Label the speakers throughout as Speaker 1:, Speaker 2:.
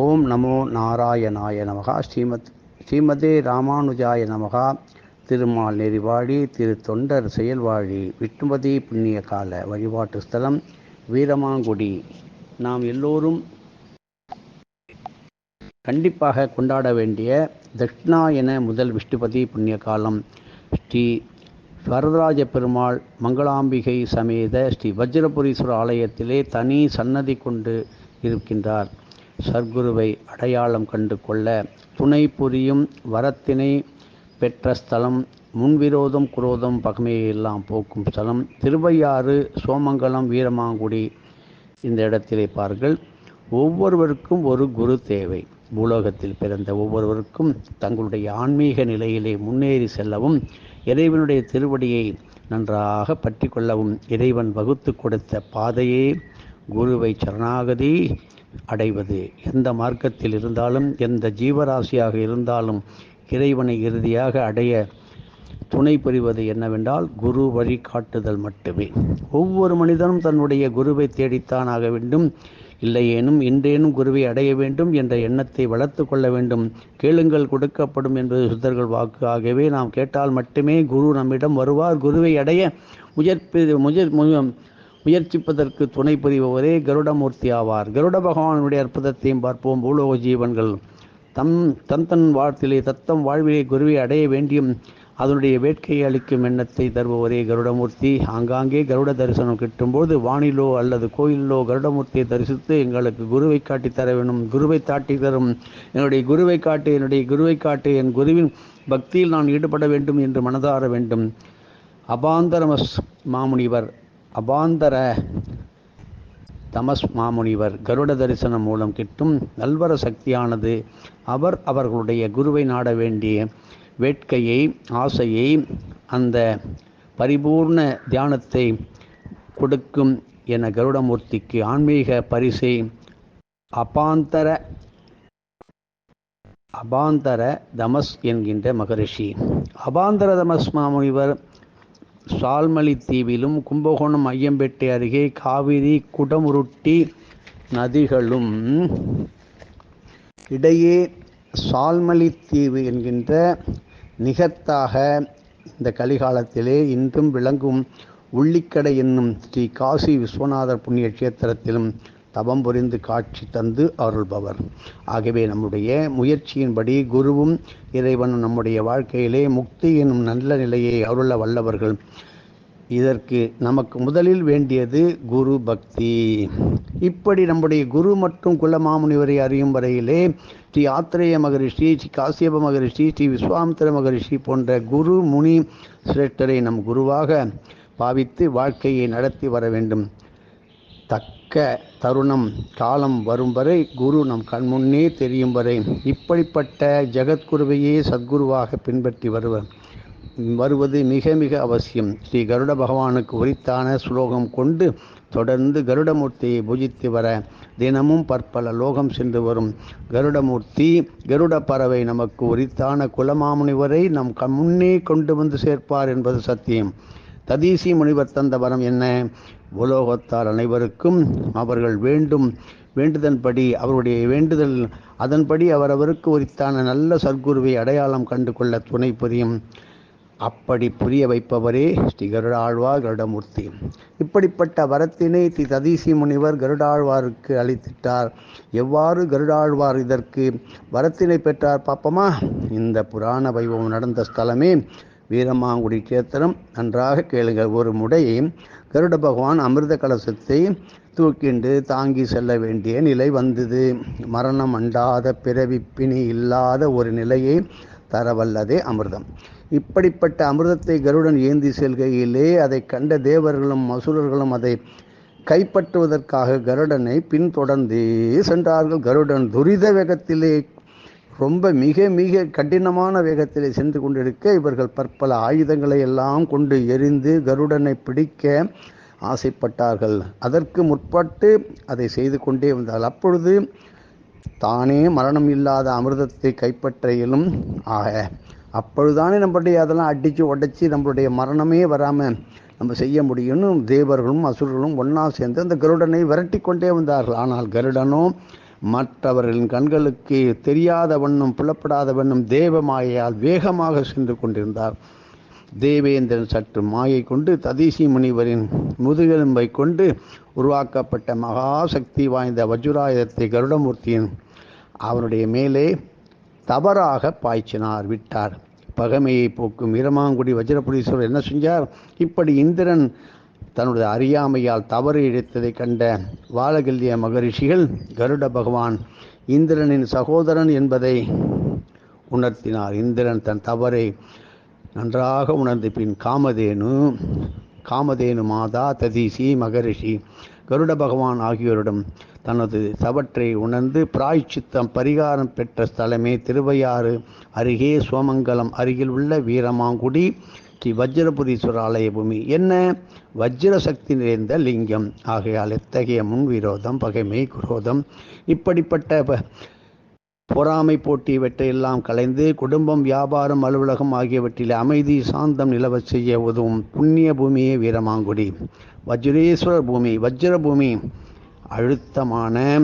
Speaker 1: ஓம் நமோ நாராயணாய நமகா. ஸ்ரீமத் ஸ்ரீமதே ராமானுஜாய நமகா. திருமால் நெறிவாழி திரு தொண்டர் செயல்வாழி விட்டுமதி புண்ணிய கால வழிபாட்டு ஸ்தலம் வீரமாங்குடி. நாம் எல்லோரும் கண்டிப்பாக கொண்டாட வேண்டிய தட்சிணாயன முதல் விஷ்ணுபதி புண்ணிய காலம் ஸ்ரீ வரதராஜ பெருமாள் மங்களாம்பிகை சமேத ஸ்ரீ வஜ்ரபுரீஸ்வரர் ஆலயத்திலே தனி சன்னதி கொண்டு இருக்கின்றார். சர்க்குருவை அடையாளம் கண்டு கொள்ள துணை புரியும் வரத்தினை பெற்ற ஸ்தலம் முன்விரோதம் குரோதம் பகமையெல்லாம் போக்கும் ஸ்தலம் திருவையாறு சோமங்கலம் வீரமாங்குடி இந்த இடத்திலே பாருங்கள். ஒவ்வொருவருக்கும் ஒரு குரு தேவை. பூலோகத்தில் பிறந்த ஒவ்வொருவருக்கும் தங்களுடைய ஆன்மீக நிலையிலே முன்னேறி செல்லவும் இறைவனுடைய திருவடியை நன்றாக பற்றி கொள்ளவும் இறைவன் வகுத்து கொடுத்த பாதையே குருவை சரணாகதி. அடைவது. எந்த மார்க்கத்தில் இருந்தாலும் எந்த ஜீவராசியாக இருந்தாலும் இறைவனை இறுதியாக அடைய துணை புரிவது என்னவென்றால் குரு வழிகாட்டுதல் மட்டுமே. ஒவ்வொரு மனிதனும் தன்னுடைய குருவை தேடித்தான் ஆக வேண்டும். இல்லையேனும் இன்றேனும் குருவை அடைய வேண்டும் என்ற எண்ணத்தை வளர்த்து கொள்ள வேண்டும். கேளுங்கள் கொடுக்கப்படும் என்பது சுத்தர்கள் வாக்கு. ஆகவே நாம் கேட்டால் மட்டுமே குரு நம்மிடம் வருவார். குருவை அடைய முயற்பி முயற் முயற்சிப்பதற்கு துணை புரிபவரே கருடமூர்த்தி ஆவார். கருட பகவானுடைய அற்புதத்தையும் பார்ப்போம். பூலோக ஜீவன்கள் தம் தன் தன் வாழ்த்திலே தத்தம் வாழ்விலே குருவை அடைய வேண்டியும் அதனுடைய வேட்கையை அளிக்கும் எண்ணத்தை தருபவரே கருடமூர்த்தி. ஆங்காங்கே கருட தரிசனம் கிட்டும்போது வானிலோ அல்லது கோயிலிலோ கருடமூர்த்தியை தரிசித்து எங்களுக்கு குருவை காட்டி தர வேண்டும் குருவை தாட்டி தரும். என்னுடைய குருவை காட்டு என்னுடைய குருவை காட்டு. என் குருவின் பக்தியில் நான் ஈடுபட வேண்டும் என்று மனதார வேண்டும். அபாந்தரமஸ் மாமுனிவர் அபாந்தர தமஸ் மாமுனிவர் கருட தரிசனம் மூலம் கிட்டும் நல்வர சக்தியானது அவர் அவர்களுடைய குருவை நாட வேண்டிய வேட்கையை ஆசையை அந்த பரிபூர்ண தியானத்தை கொடுக்கும் என கருடமூர்த்திக்கு ஆன்மீக பரிசை அபாந்தர அபாந்தர தமஸ் என்கின்ற மகரிஷி. அபாந்தர தமஸ் மாமுனிவர் சால்மலி தீவிலும் கும்பகோணம் ஐயம்பேட்டை அருகே காவிரி குடமுருட்டி நதிகளும். இடையே சால்மலி தீவு என்கின்ற நிகத்தாக இந்த கலிகாலத்திலே இன்றும் விளங்கும் உள்ளிக்கடை என்னும் ஸ்ரீ காசி விஸ்வநாதர் புண்ணிய கஷேத்திரத்திலும் தவம் புரிந்து காட்சி தந்து அருள்பவர். ஆகவே நம்முடைய முயற்சியின்படி குருவும் இறைவனும் நம்முடைய வாழ்க்கையிலே முக்தி என்னும் நல்ல நிலையை அருள வல்லவர்கள். இதற்கு நமக்கு முதலில் வேண்டியது குரு பக்தி. இப்படி நம்முடைய குரு மற்றும் குலமாமுனிவரை அறியும் வரையிலே ஸ்ரீ ஆத்திரேய மகரிஷி ஸ்ரீ காசியப மகரிஷி ஸ்ரீ விஸ்வாமித்திர மகரிஷி போன்ற குரு முனி சிரேஷ்டரை நம் குருவாக பாவித்து வாழ்க்கையை நடத்தி வர வேண்டும். தக்க தருணம் காலம் வரும் வரை குரு நம் கண்முன்னே தெரியும் வரை இப்படிப்பட்ட ஜெகத்குருவையே சத்குருவாக பின்பற்றி வருவர் வருவது மிக மிக அவசியம். ஸ்ரீ கருட பகவானுக்கு உரித்தான ஸ்லோகம் கொண்டு தொடர்ந்து கருடமூர்த்தியை பூஜித்து வர தினமும் பற்பல லோகம் சென்று வரும். கருடமூர்த்தி கருட பறவை நமக்கு உரித்தான குலமாமுனிவரை நம் முன்னே கொண்டு வந்து சேர்ப்பார் என்பது சத்தியம். ததீசி முனிவர் தந்த வரம் என்ன? உலோகத்தார் அனைவருக்கும் அவர்கள் வேண்டும். வேண்டுதன்படி அவருடைய வேண்டுதல் அதன்படி அவரவருக்கு உரித்தான நல்ல சர்க்குருவை அடையாளம் கண்டு கொள்ள துணை புரியும். அப்படி புரிய வைப்பவரே ஸ்ரீ கருடாழ்வார் கருடமூர்த்தி. இப்படிப்பட்ட வரத்தினை ஸ்ரீ ததீசி முனிவர் கருடாழ்வாருக்கு அளித்திட்டார். எவ்வாறு கருடாழ்வார் இதற்கு வரத்தினை பெற்றார் பார்ப்போமா இந்த புராண வைபவம் நடந்த ஸ்தலமே வீரமாங்குடி கேத்திரம் நன்றாக கேளுங்கள். ஒரு முறை கருட பகவான் அமிர்த கலசத்தை தூக்கிண்டு தாங்கி செல்ல வேண்டிய நிலை வந்தது. மரணம் அண்டாத பிறவி பிணி இல்லாத ஒரு நிலையை தரவல்லதே அமிர்தம். இப்படிப்பட்ட அமிர்தத்தை கருடன் ஏந்தி செல்கையிலே அதை கண்ட தேவர்களும் அசுரர்களும் அதை கைப்பற்றுவதற்காக கருடனை பின்தொடர்ந்தே சென்றார்கள். கருடன் துரித வேகத்திலே ரொம்ப மிக மிக கடினமான வேகத்தில் சென்று கொண்டிருக்க இவர்கள் பற்பல ஆயுதங்களை எல்லாம் கொண்டு எரிந்து கருடனை பிடிக்க ஆசைப்பட்டார்கள். அதற்கு முற்பட்டு அதை செய்து கொண்டே வந்தார்கள் அப்பொழுது தானே மரணம் இல்லாத அமிர்தத்தை கைப்பற்ற இயலும் ஆக. அப்பொழுதுதானே நம்மளுடைய அதெல்லாம் அடித்து உடைச்சி நம்மளுடைய மரணமே வராமல் நம்ம செய்ய முடியும்னு தேவர்களும் அசுரர்களும் ஒன்றா சேர்ந்து அந்த கருடனை விரட்டி கொண்டே வந்தார்கள். ஆனால் கருடனும் மற்றவர்களின் கண்களுக்கு தெரியாத வண்ணம் புலப்படாத வண்ணம் தேவமாயால் வேகமாக சென்று கொண்டிருந்தார். தேவேந்திரன் சற்று மாயை கொண்டு ததீசி முனிவரின் முதுகெலும்பை கொண்டு உருவாக்கப்பட்ட மகாசக்தி வாய்ந்த வஜ்ராயுதத்தை கருடமூர்த்தியின் அவனுடைய மேலே தவறாக பாய்ச்சினார் விட்டார். பகைமையை போக்கும் வீரமாங்குடி வஜ்ரபுரீஸ்வரர் என்ன செஞ்சார்? இப்படி இந்திரன் தன்னுடைய அறியாமையால் தவறு இழைத்ததை கண்ட வாலகல்ய மகரிஷிகள் கருட பகவான் இந்திரனின் சகோதரன் என்பதை உணர்த்தினார். இந்திரன் தன் தவறை நன்றாக உணர்ந்த பின் காமதேனு காமதேனு மாதா ததீசி மகரிஷி கருட பகவான் ஆகியோரிடம் தனது தவற்றை உணர்ந்து பிராய்ச்சித்தம் பரிகாரம் பெற்ற ஸ்தலமே திருவையாறு அருகே சோமங்கலம் அருகில் உள்ள வீரமாங்குடி ஸ்ரீ வஜ்ரபுரீஸ்வர ஆலய பூமி என்ன? வஜ்ர சக்தி நிறைந்த லிங்கம். ஆகையால் எத்தகைய முன்விரோதம் பகைமை குரோதம் இப்படிப்பட்ட ப- பொறாமை போட்டி இவற்றையெல்லாம் கலைந்து குடும்பம் வியாபாரம் அலுவலகம் ஆகியவற்றில் அமைதி சாந்தம் நிலவச் செய்ய உதவும் புண்ணிய பூமியே வீரமாங்குடி. வஜ்ரேஸ்வரர் பூமி வஜ்ர பூமி அழுத்தமான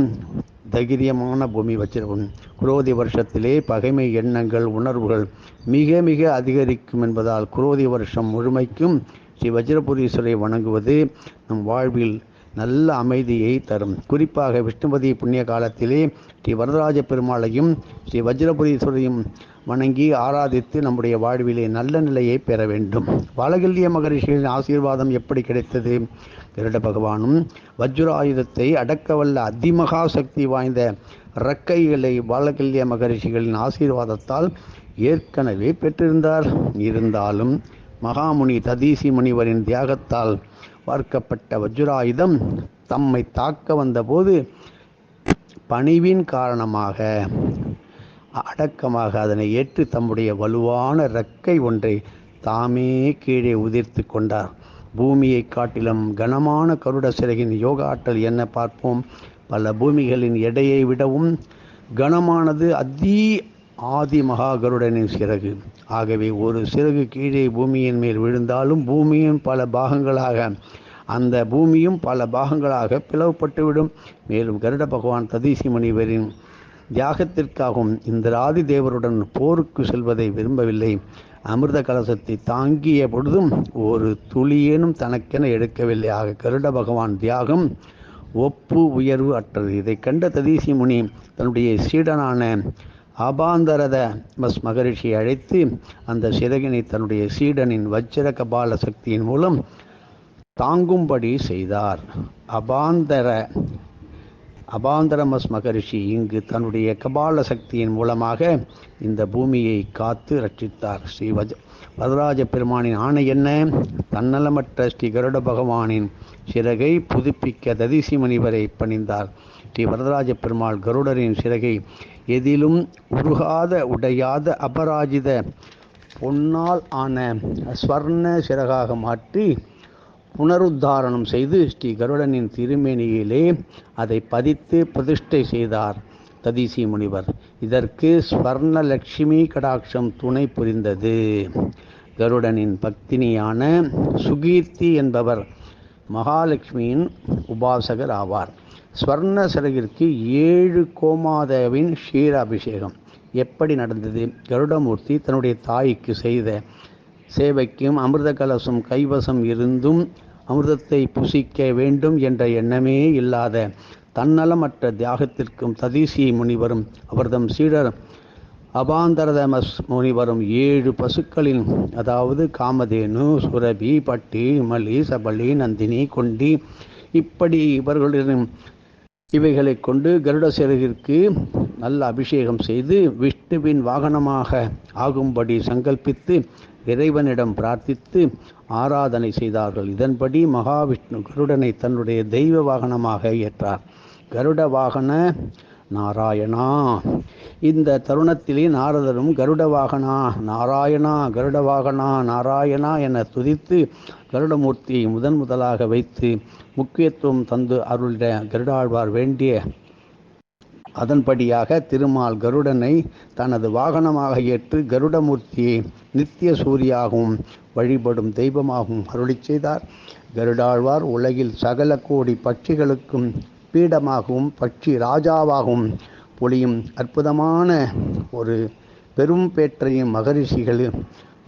Speaker 1: தைரியமான பூமி வச்சிருக்கும். குரோதி வருஷத்திலே பகைமை எண்ணங்கள் உணர்வுகள் மிக மிக அதிகரிக்கும் என்பதால் குரோதி வருஷம் முழுமைக்கும் ஸ்ரீ வஜ்ரபுரீஸ்வரை வணங்குவது நம் வாழ்வில் நல்ல அமைதியை தரும். குறிப்பாக விஷ்ணுபதி புண்ணிய காலத்திலே ஸ்ரீ வரதராஜ பெருமாளையும் ஸ்ரீ வஜ்ரபுரீஸ்வரையும் வணங்கி ஆராதித்து நம்முடைய வாழ்விலே நல்ல நிலையை பெற வேண்டும். வாலகல்ய மகரிஷிகளின் ஆசீர்வாதம் எப்படி கிடைத்தது? கருட பகவானும் வஜ்ராயுதத்தை அடக்கவல்ல அதிமகா சக்தி வாய்ந்த ரக்கைகளை பாலகல்ய மகரிஷிகளின் ஆசீர்வாதத்தால் ஏற்கனவே பெற்றிருந்தார். இருந்தாலும் மகாமுனி ததீசி முனிவரின் தியாகத்தால் பார்க்கப்பட்ட வஜ்ராயுதம் தம்மை தாக்க வந்தபோது பணிவின் காரணமாக அடக்கமாக அதனை ஏற்று தம்முடைய வலுவான இறக்கை ஒன்றை தாமே கீழே உதிர்த்து கொண்டார். பூமியை காட்டிலும் கனமான கருட சிறகின் யோக ஆற்றல் என்ன பார்ப்போம்? பல பூமிகளின் எடையை விடவும் கனமானது அதி ஆதி மகா கருடனின் சிறகு. ஆகவே ஒரு சிறகு கீழே பூமியின் மேல் விழுந்தாலும் பூமியின் பல பாகங்களாக அந்த பூமியும் பல பாகங்களாக பிளவுபட்டுவிடும். மேலும் கருட பகவான் ததீசி முனிவரின் தியாகத்திற்காகவும் இந்த ஆதி தேவருடன் போருக்கு செல்வதை விரும்பவில்லை. அமிர்த கலசத்தை தாங்கிய பொழுதும் ஒரு துளியேனும் தனக்கென எடுக்கவில்லை. ஆக கருட பகவான் தியாகம் ஒப்பு உயர்வு அற்றது. இதை கண்ட ததீசி முனி தன்னுடைய சீடனான அபாந்தரத மஸ் மகரிஷியை அழைத்து அந்த சிறகினை தன்னுடைய சீடனின் வஜ்ர கபால சக்தியின் மூலம் தாங்கும்படி செய்தார். அபாந்தர அபாந்தரமஸ் மகரிஷி இங்கு தன்னுடைய கபால சக்தியின் மூலமாக இந்த பூமியை காத்து ரட்சித்தார். ஸ்ரீ வஜ வரதராஜ பெருமானின் ஆணை என்ன? தன்னலமற்ற ஸ்ரீ கருட பகவானின் சிறகை புதுப்பிக்க ததிசி முனிவரை பணிந்தார். ஸ்ரீ வரதராஜ பெருமாள் கருடரின் சிறகை எதிலும் உருகாத உடையாத அபராஜித பொன்னால் ஆன ஸ்வர்ண சிறகாக மாற்றி புனருத்தாரணம் செய்து ஸ்ரீ கருடனின் திருமேனியிலே அதை பதித்து பிரதிஷ்டை செய்தார் ததீசி முனிவர். இதற்கு ஸ்வர்ண லட்சுமி கடாட்சம் துணை புரிந்தது. கருடனின் பக்தினியான சுகீர்த்தி என்பவர் மகாலட்சுமியின் உபாசகர் ஆவார். ஸ்வர்ண சிறகிற்கு ஏழு கோமாதேவின் ஷீர அபிஷேகம். எப்படி நடந்தது? கருடமூர்த்தி தன்னுடைய தாய்க்கு செய்த சேவைக்கும் அமிர்த கலசம் கைவசம் இருந்தும் அமிர்தத்தை புசிக்க வேண்டும் என்ற எண்ணமே இல்லாத தன்னலமற்ற தியாகத்திற்கும் சதீசி முனிவரும் அவர்தம் சீடர் அபாந்தரதமஸ் முனிவரும் ஏழு பசுக்களின் அதாவது காமதேனு சுரபி பட்டி மலி சபலி நந்தினி கொண்டி இப்படி இவர்களின் இவைகளை கொண்டு கருட சிறகிற்கு நல்ல அபிஷேகம் செய்து விஷ்ணுவின் வாகனமாக ஆகும்படி சங்கல்பித்து இறைவனிடம் பிரார்த்தித்து ஆராதனை செய்தார்கள். இதன்படி மகாவிஷ்ணு கருடனை தன்னுடைய தெய்வ வாகனமாக ஏற்றார். கருட வாகன நாராயணா. இந்த தருணத்திலே நாரதரும் கருட வாகனா நாராயணா கருட வாகனா நாராயணா என துதித்து கருடமூர்த்தியை முதன் முதலாக வைத்து முக்கியத்துவம் தந்து அருளிட கருடாழ்வார் வேண்டிய அதன்படியாக திருமால் கருடனை தனது வாகனமாக ஏற்று கருடமூர்த்தியை நித்திய சூரியாகவும் வழிபடும் தெய்வமாகவும் அருளி செய்தார். கருடாழ்வார் உலகில் சகல கோடி பட்சிகளுக்கும் பீடமாகவும் பட்சி ராஜாவாகவும் பொழியும் அற்புதமான ஒரு பெரும் பேற்றையும் மகரிஷிகள்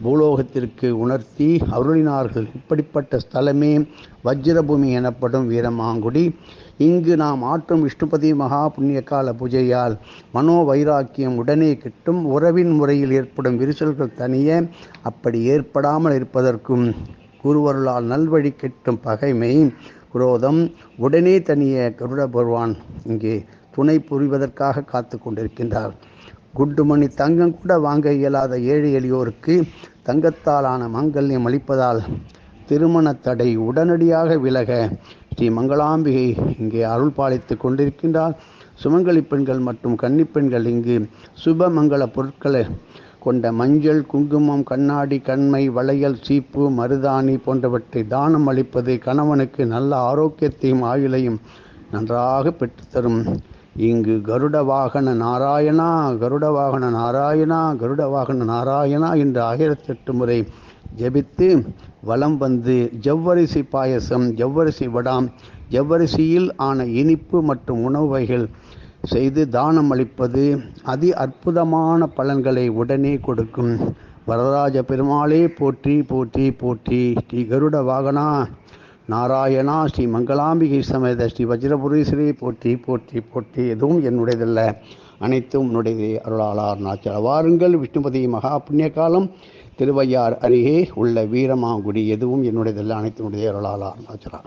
Speaker 1: பூலோகத்திற்கு உணர்த்தி அருளினார்கள். இப்படிப்பட்ட ஸ்தலமே வஜ்ரபூமி எனப்படும் வீரமாங்குடி. இங்கு நாம் ஆற்றும் விஷ்ணுபதி மகா புண்ணியகால பூஜையால் மனோ வைராக்கியம் உடனே கிட்டும் உறவின் முறையில் ஏற்படும் விரிசல்கள் தனிய அப்படி ஏற்படாமல் இருப்பதற்கும் குருவருளால் நல்வழி கெட்டும் பகைமை குரோதம் உடனே தனிய கருட பகவான் இங்கே துணை புரிவதற்காக காத்து கொண்டிருக்கின்றார். குண்டுமணி தங்கம் கூட வாங்க இயலாத ஏழை எளியோருக்கு தங்கத்தாலான மாங்கல்யம் அளிப்பதால் திருமண தடை உடனடியாக விலக ஸ்ரீ மங்களாம்பிகை இங்கே அருள் பாலித்து கொண்டிருக்கின்றார். சுமங்கலி பெண்கள் மற்றும் கன்னிப்பெண்கள் இங்கு சுப மங்கள பொருட்களை கொண்ட மஞ்சள் குங்குமம் கண்ணாடி கண்மை வளையல் சீப்பு மருதாணி போன்றவற்றை தானம் அளிப்பது கணவனுக்கு நல்ல ஆரோக்கியத்தையும் ஆயுளையும் நன்றாக பெற்றுத்தரும். இங்கு கருட வாகன நாராயணா கருட வாகன நாராயணா கருட வாகன நாராயணா என்று ஆயிரத்தெட்டு முறை ஜெபித்து வலம் வந்து ஜவ்வரிசி பாயசம் ஜவ்வரிசி வடாம் ஜவ்வரிசியில் ஆன இனிப்பு மற்றும் உணவுகள் செய்து தானம் அளிப்பது அதி அற்புதமான பலன்களை உடனே கொடுக்கும். வரதராஜ பெருமாளே போற்றி போற்றி போற்றி. ஸ்ரீ கருட வாகனா. நாராயணா ஸ்ரீ மங்களாம்பிகை சமேத ஸ்ரீ வஜ்ரபுரீஸ்வரி போற்றி போற்றி போற்றி. எதுவும் என்னுடையதல்ல. அனைத்தும் உன்னுடைய அருளாளார் நாச்சல வாருங்கள். விஷ்ணுபதி மகா புண்ணிய காலம் திருவையார் அருகே உள்ள வீரமாங்குடி எதுவும் என்னுடையதல்ல அனைத்தினுடைய அருளாளார் நாச்சலா